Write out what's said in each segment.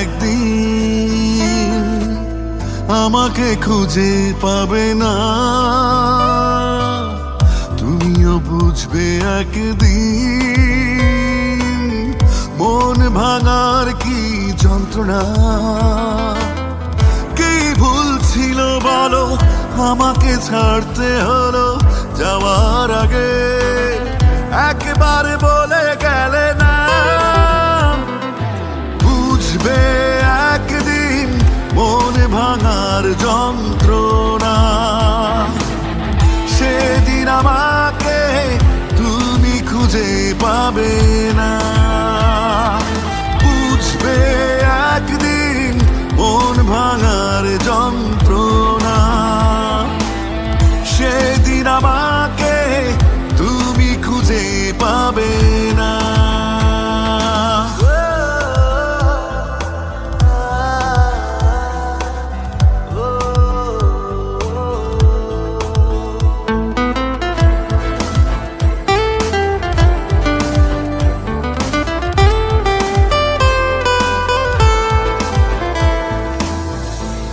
একদিন। আমাকে খুঁজে পাবে না। তুমিও বুঝবে একদিন মন ভাঙার কি যন্ত্রণা। কি ভুল ছিল বলো, আমাকে ছাড়তে হলো যাওয়ার আগে। একবার যন্ত্রণা। সেদিন আমাকে তুমি খুঁজে পাবে।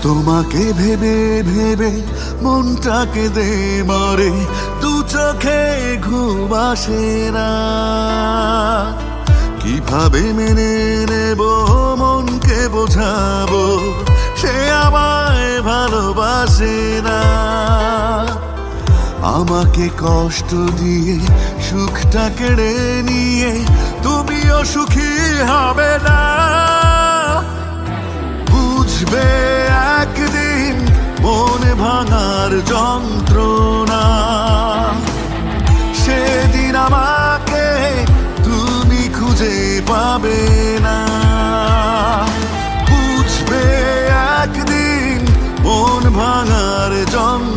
তোমাকে ভেবে ভেবে মনটাকে দে মরে, দু চোখে ঘুম আসে না। কীভাবে মেনে নেব মনকে বোঝাবো, সে আমায় ভালোবাসে না। আমাকে কষ্ট দিয়ে সুখটা কেড়ে নিয়ে, তুমিও সুখী হবে না। যন্ত্রণা। সেদিন আমাকে তুমি খুঁজে পাবে না। বুঝবে একদিন মন ভাঙার যন্ত্রণা।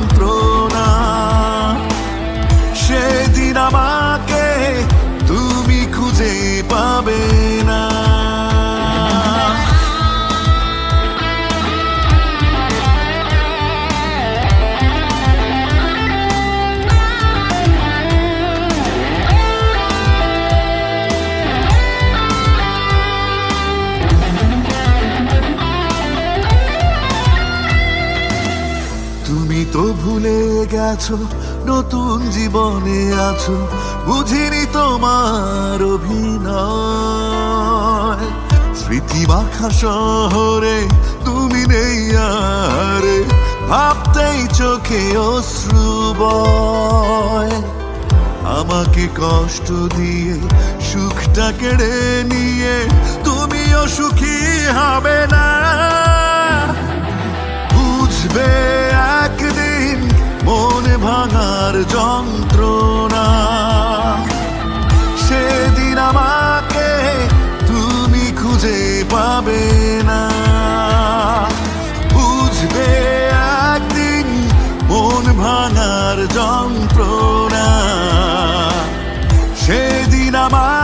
তো ভুলে গেছো, নতুন জীবনে আছো, বুঝিনি তোমার অভিনয়। স্মৃতি মাখা শহরে তুমি নেই আরে, ভাবতেই চোখে অশ্রু বয়। আমাকে কষ্ট দিয়ে সুখটা কেড়ে নিয়ে, তুমিও সুখী হবে যন্ত্রণা। সেদিন আমাকে তুমি খুঁজে পাবে না। বুঝবে একদিন মন ভাঙার যন্ত্রণা। সেদিন আমার